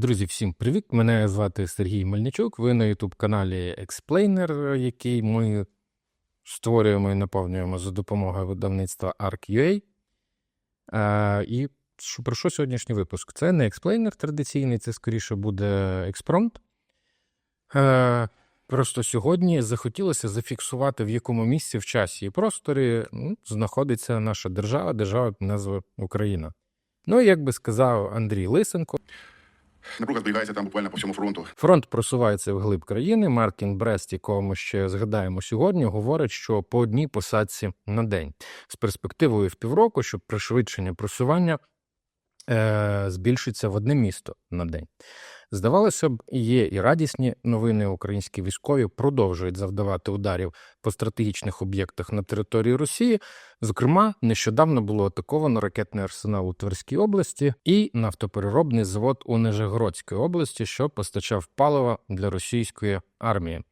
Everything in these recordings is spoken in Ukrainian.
Друзі, всім привіт! Мене звати Сергій Мельничук. Ви на youtube каналі Explainer, який ми створюємо і наповнюємо за допомогою видавництва ARC.ua. Е, і про що сьогоднішній випуск? Це не експлейнер традиційний, це скоріше буде експромт. Е, просто сьогодні захотілося зафіксувати, в якому місці в часі і просторі ну, знаходиться наша держава, держава назвою Україна. Ну, як би сказав Андрій Лисенко, Напруга зберігається там буквально по всьому фронту. Фронт просувається вглиб країни. Мартін Брест, якого ми ще згадаємо сьогодні, говорить, що по одній посадці на день з перспективою в півроку, щоб пришвидшення просування збільшиться в одне місто на день. Здавалося б, є і радісні новини. Українські військові продовжують завдавати ударів по стратегічних об'єктах на території Росії. Зокрема, нещодавно було атаковано ракетний арсенал у Тверській області і нафтопереробний завод у Нижегородській області, що постачав паливо для російської армії.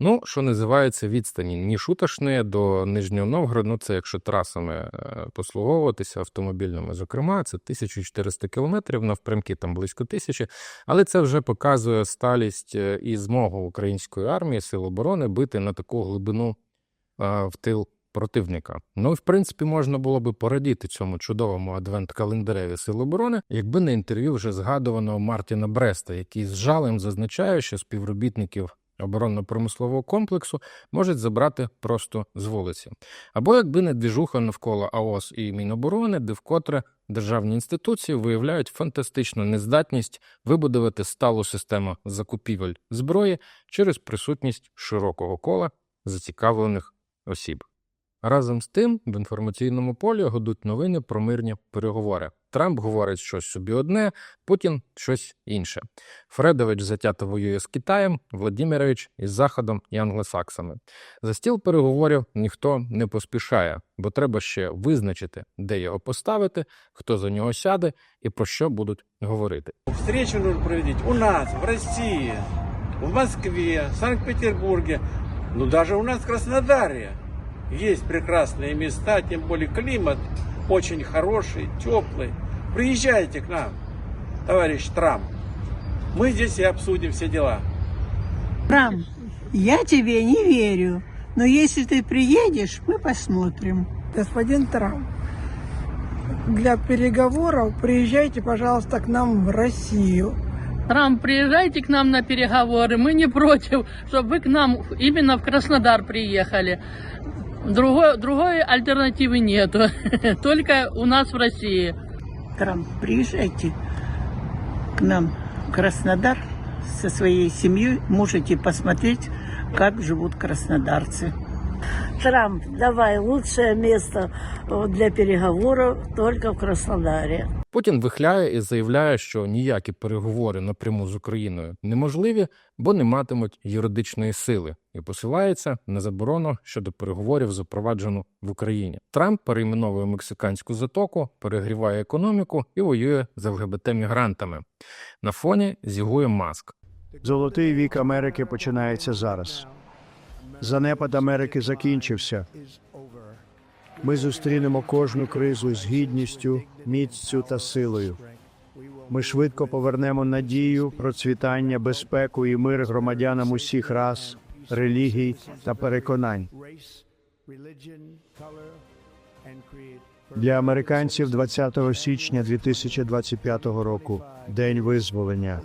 Ну, що називається відстані ні шуточної до Нижнього Новгорода, ну це якщо трасами е, послуговуватися автомобільними, зокрема, це 1400 кілометрів, навпрямки там близько тисячі. Але це вже показує сталість е, і змогу української армії, сил оборони бити на таку глибину е, в тил противника. Ну в принципі можна було би порадіти цьому чудовому адвент-календареві Сил оборони, якби не інтерв'ю вже згадуваного Мартіна Бреста, який з жалем зазначає, що співробітників оборонно-промислового комплексу можуть забрати просто з вулиці. Або якби не двіжуха навколо АОС і Міноборони, де вкотре державні інституції виявляють фантастичну нездатність вибудувати сталу систему закупівель зброї через присутність широкого кола зацікавлених осіб. Разом з тим, в інформаційному полі годуть новини про мирні переговори. Трамп говорить щось собі одне, Путін щось інше. Фредович затято воює з Китаєм, Владимирович із Заходом і англосаксами. За стіл переговорів ніхто не поспішає, бо треба ще визначити, де його поставити, хто за нього сяде і про що будуть говорити. Встречу нужно проводить у нас, в России, в Москве, в Санкт-Петербурге, ну даже у нас в Краснодаре. Есть прекрасные места, тем более климат очень хороший, теплый. Приезжайте к нам, товарищ Трамп. Мы здесь и обсудим все дела. Трамп, я тебе не верю, но если ты приедешь, мы посмотрим. Господин Трамп, для переговоров приезжайте, пожалуйста, к нам в Россию. Трамп, приезжайте к нам на переговоры. Мы не против, чтобы вы к нам именно в Краснодар приехали. Другой, другой альтернативы нету. Только у нас в России. Трамп, приезжайте к нам в Краснодар со своей семьей. Можете посмотреть, как живут краснодарцы. Трамп, давай лучшее место э, для переговоров только в Краснодаре. Путін вихляє і заявляє, що ніякі переговори напряму з Україною неможливі, бо не матимуть юридичної сили, і посилається на заборону щодо переговорів, запроваджену в Україні. Трамп перейменовує мексиканську затоку, перегріває економіку і воює з ЛГБТ-мігрантами. На фоні зігує маск. Золотий вік Америки починається зараз. Занепад Америки закінчився. Ми зустрінемо кожну кризу з гідністю, міцю та силою. Ми швидко повернемо надію, процвітання, безпеку і мир громадянам усіх рас, релігій та переконань. Для американців 20 січня 2025 року день визволення.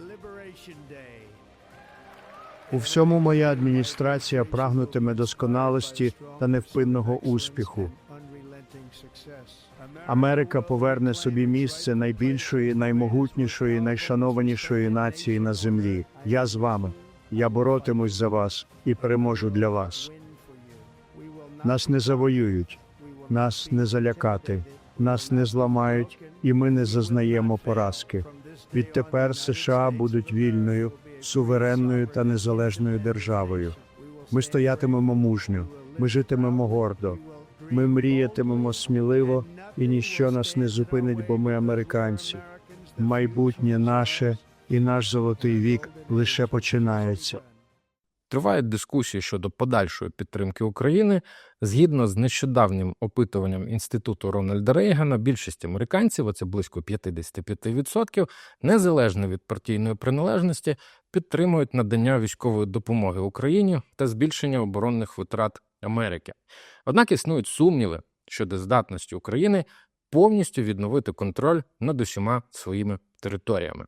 У всьому моя адміністрація прагнутиме досконалості та невпинного успіху. Америка поверне собі місце найбільшої, наймогутнішої, найшанованішої нації на землі. Я з вами. Я боротимусь за вас і переможу для вас. Нас не завоюють, нас не залякати, нас не зламають, і ми не зазнаємо поразки. Відтепер США будуть вільною, суверенною та незалежною державою. Ми стоятимемо мужньо, ми житимемо гордо, ми мріятимемо сміливо, і ніщо нас не зупинить, бо ми американці. Майбутнє наше і наш золотий вік лише починається. тривають дискусії щодо подальшої підтримки України. Згідно з нещодавнім опитуванням інституту Рональда Рейгана, більшість американців, а це близько 55%, незалежно від партійної приналежності, підтримують надання військової допомоги Україні та збільшення оборонних витрат Америки. Однак існують сумніви щодо здатності України повністю відновити контроль над усіма своїми територіями.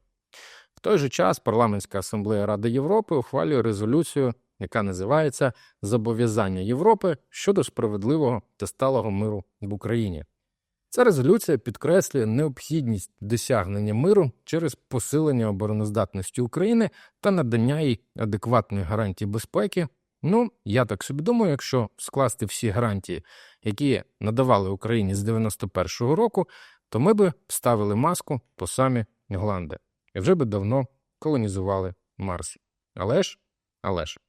В той же час парламентська асамблея Ради Європи ухвалює резолюцію, яка називається Зобов'язання Європи щодо справедливого та сталого миру в Україні. Ця резолюція підкреслює необхідність досягнення миру через посилення обороноздатності України та надання їй адекватних гарантій безпеки. Ну, я так собі думаю, якщо скласти всі гарантії, які надавали Україні з 91-го року, то ми би ставили маску по самі Гланди і вже би давно колонізували Марс. Але ж, але ж.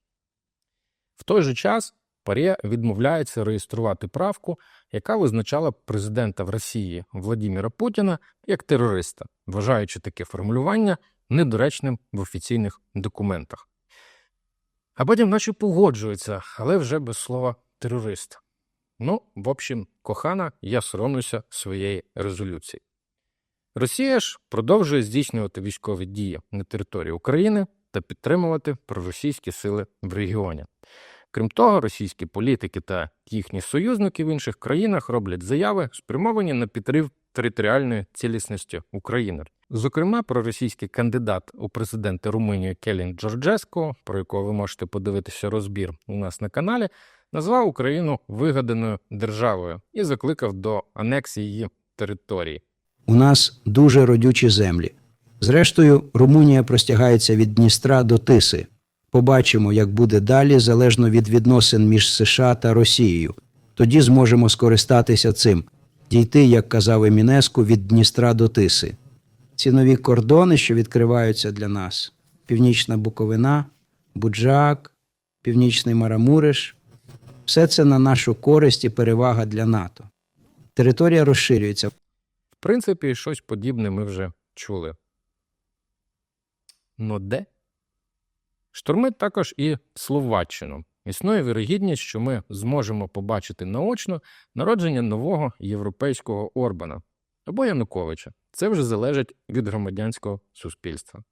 В той же час Парє відмовляється реєструвати правку, яка визначала президента в Росії Владіміра Путіна як терориста, вважаючи таке формулювання недоречним в офіційних документах. А потім, наче погоджується, але вже без слова терорист. Ну, в общем, кохана, я соромлюся своєї резолюції. Росія ж продовжує здійснювати військові дії на території України та підтримувати проросійські сили в регіоні. Крім того, російські політики та їхні союзники в інших країнах роблять заяви, спрямовані на підрив територіальної цілісності України. Зокрема, проросійський кандидат у президенти Румунії Келін Джорджеско, про якого ви можете подивитися розбір у нас на каналі, назвав Україну вигаданою державою і закликав до анексії її території. У нас дуже родючі землі. Зрештою, Румунія простягається від Дністра до Тиси. Побачимо, як буде далі, залежно від відносин між США та Росією. Тоді зможемо скористатися цим, дійти, як казав Емінеску, від Дністра до Тиси. Ці нові кордони, що відкриваються для нас: Північна Буковина, Буджак, Північний Марамуриш все це на нашу користь і перевага для НАТО. Територія розширюється. В принципі, щось подібне ми вже чули. Но де? Штурмить також і Словаччину. Існує вірогідність, що ми зможемо побачити наочно народження нового європейського Орбана або Януковича. Це вже залежить від громадянського суспільства.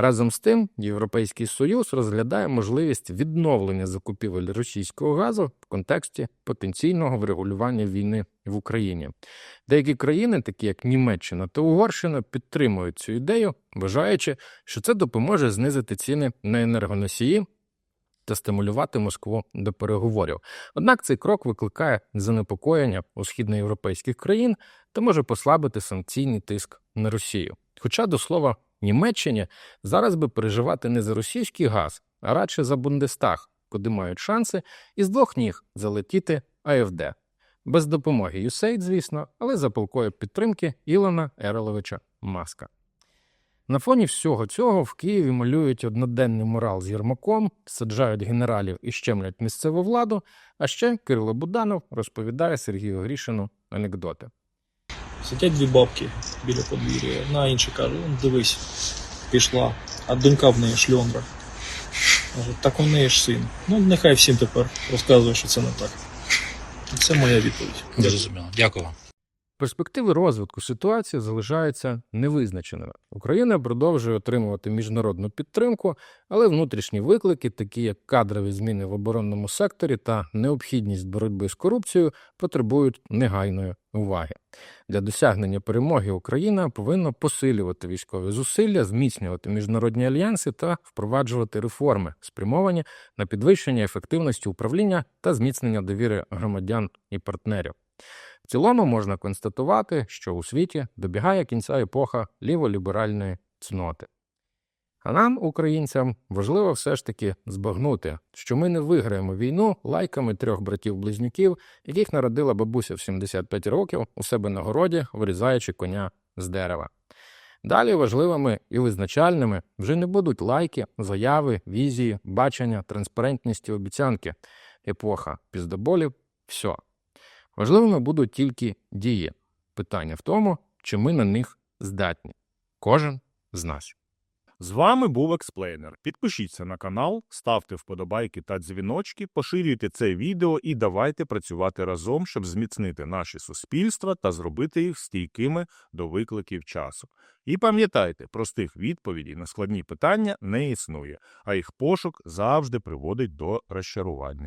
Разом з тим, Європейський Союз розглядає можливість відновлення закупівель російського газу в контексті потенційного врегулювання війни в Україні. Деякі країни, такі як Німеччина та Угорщина, підтримують цю ідею, вважаючи, що це допоможе знизити ціни на енергоносії та стимулювати Москву до переговорів. Однак цей крок викликає занепокоєння у східноєвропейських країн та може послабити санкційний тиск на Росію. Хоча, до слова, Німеччині зараз би переживати не за російський газ, а радше за Бундестаг, куди мають шанси із двох ніг залетіти АФД. Без допомоги USAID, звісно, але за палкою підтримки Ілона Ероловича Маска. На фоні всього цього в Києві малюють одноденний мурал з Єрмаком, саджають генералів і щемлять місцеву владу, а ще Кирило Буданов розповідає Сергію Грішину анекдоти. Сидять дві бабки біля подвір'я. Одна інша каже, «Он, дивись, пішла, а донька в неї шльондра. Так у неї ж син. Ну, нехай всім тепер розказує, що це не так. Це моя відповідь. Зрозуміло. Дякую вам. Перспективи розвитку ситуації залишаються невизначеними. Україна продовжує отримувати міжнародну підтримку, але внутрішні виклики, такі як кадрові зміни в оборонному секторі та необхідність боротьби з корупцією, потребують негайної уваги. Для досягнення перемоги Україна повинна посилювати військові зусилля, зміцнювати міжнародні альянси та впроваджувати реформи, спрямовані на підвищення ефективності управління та зміцнення довіри громадян і партнерів. Цілому можна констатувати, що у світі добігає кінця епоха ліволіберальної цноти. А нам, українцям, важливо все ж таки збагнути, що ми не виграємо війну лайками трьох братів-близнюків, яких народила бабуся в 75 років у себе на городі, вирізаючи коня з дерева. Далі важливими і визначальними вже не будуть лайки, заяви, візії, бачення, транспарентність і обіцянки. Епоха піздоболів все. Важливими будуть тільки дії. Питання в тому, чи ми на них здатні. Кожен з нас. З вами був експлейнер. Підпишіться на канал, ставте вподобайки та дзвіночки, поширюйте це відео і давайте працювати разом, щоб зміцнити наші суспільства та зробити їх стійкими до викликів часу. І пам'ятайте, простих відповідей на складні питання не існує, а їх пошук завжди приводить до розчарування.